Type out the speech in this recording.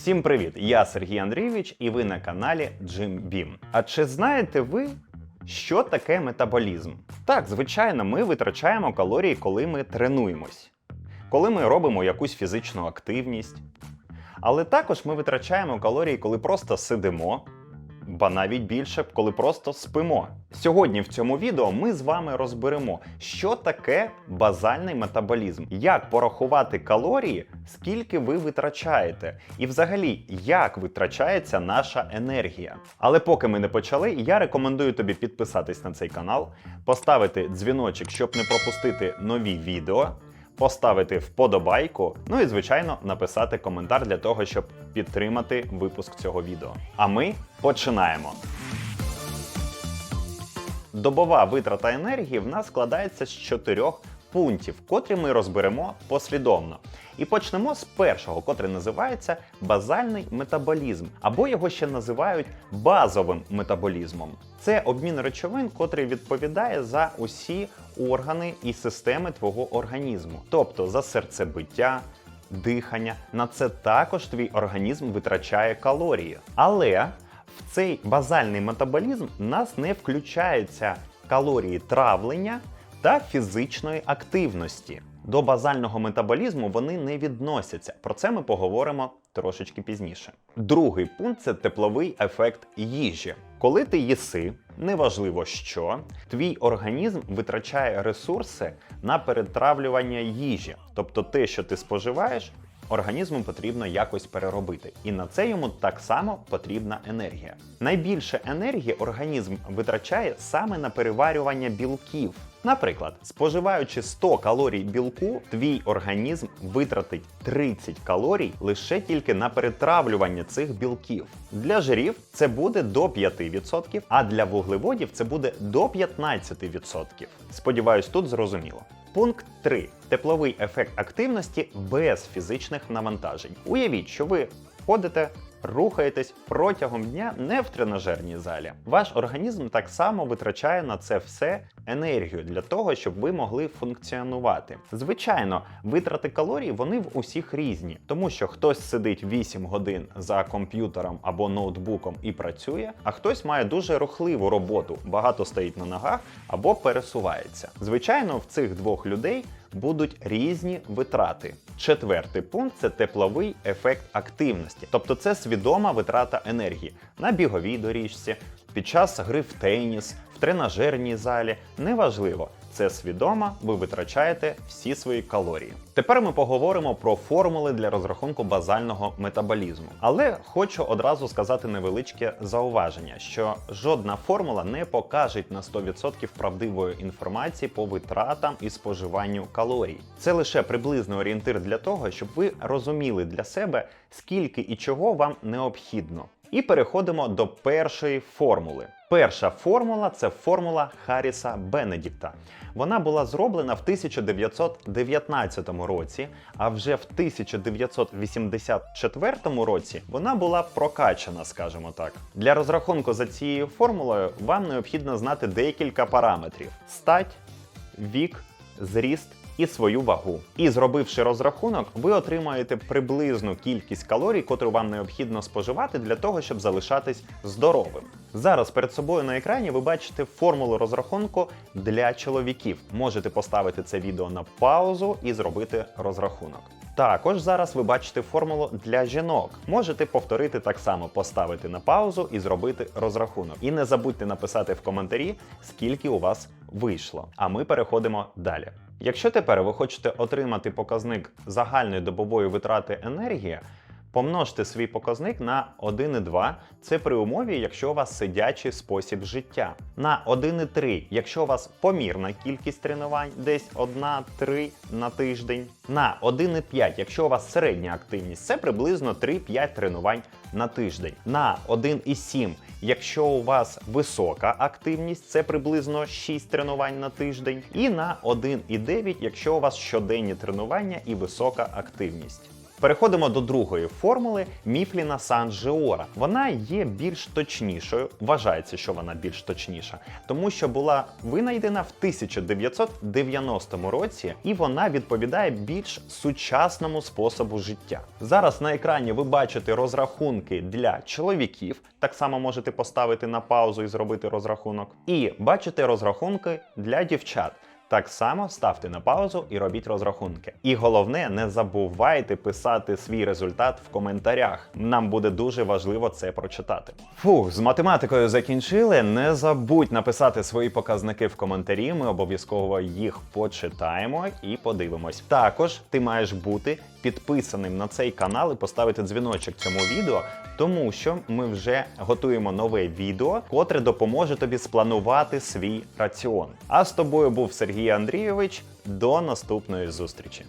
Всім привіт! Я Сергій Андрійович і ви на каналі Джим Бім. А чи знаєте ви, що таке метаболізм? Так, звичайно, ми витрачаємо калорії, коли ми тренуємось, коли ми робимо якусь фізичну активність. Але також ми витрачаємо калорії, коли просто сидимо, ба навіть більше, коли просто спимо. Сьогодні в цьому відео ми з вами розберемо, що таке базальний метаболізм, як порахувати калорії, скільки ви витрачаєте, і взагалі як витрачається наша енергія. Але поки ми не почали, я рекомендую тобі підписатись на цей канал, поставити дзвіночок, щоб не пропустити нові відео. Поставити вподобайку, ну і звичайно написати коментар для того, щоб підтримати випуск цього відео. А ми починаємо. Добова витрата енергії в нас складається з чотирьох пунктів, котрі ми розберемо послідовно. І почнемо з першого, котрий називається базальний метаболізм, або його ще називають базовим метаболізмом. Це обмін речовин, котрий відповідає за усі органи і системи твого організму, тобто за серцебиття, дихання. На це також твій організм витрачає калорії. Але в цей базальний метаболізм в нас не включаються калорії травлення та фізичної активності. До базального метаболізму вони не відносяться. Про це ми поговоримо трошечки пізніше. Другий пункт це тепловий ефект їжі. Коли ти їси, неважливо що, твій організм витрачає ресурси на перетравлювання їжі, тобто те, що ти споживаєш, організму потрібно якось переробити. І на це йому так само потрібна енергія. Найбільше енергії організм витрачає саме на переварювання білків. Наприклад, споживаючи 100 калорій білку, твій організм витратить 30 калорій лише тільки на перетравлювання цих білків. Для жирів це буде до 5%, а для вуглеводів це буде до 15%. Сподіваюсь, тут зрозуміло. Пункт 3. Тепловий ефект активності без фізичних навантажень. Уявіть, що ви ходите, рухаєтесь протягом дня не в тренажерній залі. Ваш організм так само витрачає на це все енергію для того, щоб ви могли функціонувати. Звичайно, витрати калорій вони в усіх різні, тому що хтось сидить 8 годин за комп'ютером або ноутбуком і працює, а хтось має дуже рухливу роботу, багато стоїть на ногах або пересувається. Звичайно, в цих двох людей будуть різні витрати. Четвертий пункт це тепловий ефект активності, тобто це свідома витрата енергії на біговій доріжці, під час гри в теніс, в тренажерній залі. Неважливо, це свідомо, ви витрачаєте всі свої калорії. Тепер ми поговоримо про формули для розрахунку базального метаболізму. Але хочу одразу сказати невеличке зауваження, що жодна формула не покаже на 100% правдивої інформації по витратам і споживанню калорій. Це лише приблизний орієнтир для того, щоб ви розуміли для себе, скільки і чого вам необхідно. І переходимо до першої формули. Перша формула це формула Харріса Бенедікта. Вона була зроблена в 1919 році, а вже в 1984 році вона була прокачана, скажімо так. Для розрахунку за цією формулою вам необхідно знати декілька параметрів: стать, вік, зріст і свою вагу. І зробивши розрахунок, ви отримаєте приблизну кількість калорій, котру вам необхідно споживати для того, щоб залишатись здоровим. Зараз перед собою на екрані ви бачите формулу розрахунку для чоловіків. Можете поставити це відео на паузу і зробити розрахунок. Також зараз ви бачите формулу для жінок. Можете повторити так само, поставити на паузу і зробити розрахунок. І не забудьте написати в коментарі, скільки у вас вийшло. А ми переходимо далі. Якщо тепер ви хочете отримати показник загальної добової витрати енергії, помножте свій показник на 1,2. Це при умові, якщо у вас сидячий спосіб життя. На 1,3, якщо у вас помірна кількість тренувань, десь 1-3 на тиждень. На 1,5, якщо у вас середня активність, це приблизно 3-5 тренувань на тиждень. На 1,7, якщо у вас висока активність, це приблизно 6 тренувань на тиждень. І на 1,9, якщо у вас щоденні тренування і висока активність. Переходимо до другої формули Міфліна Сан-Жеора. Вона є більш точнішою, вважається, що вона більш точніша, тому що була винайдена в 1990 році, і вона відповідає більш сучасному способу життя. Зараз на екрані ви бачите розрахунки для чоловіків. Так само можете поставити на паузу і зробити розрахунок. І бачите розрахунки для дівчат. Так само ставте на паузу і робіть розрахунки. І головне, не забувайте писати свій результат в коментарях. Нам буде дуже важливо це прочитати. Фух, з математикою закінчили. Не забудь написати свої показники в коментарі. Ми обов'язково їх почитаємо і подивимось. Також ти маєш бути підписаним на цей канал і поставити дзвіночок цьому відео, тому що ми вже готуємо нове відео, котре допоможе тобі спланувати свій раціон. А з тобою був Сергій Андрійович. До наступної зустрічі.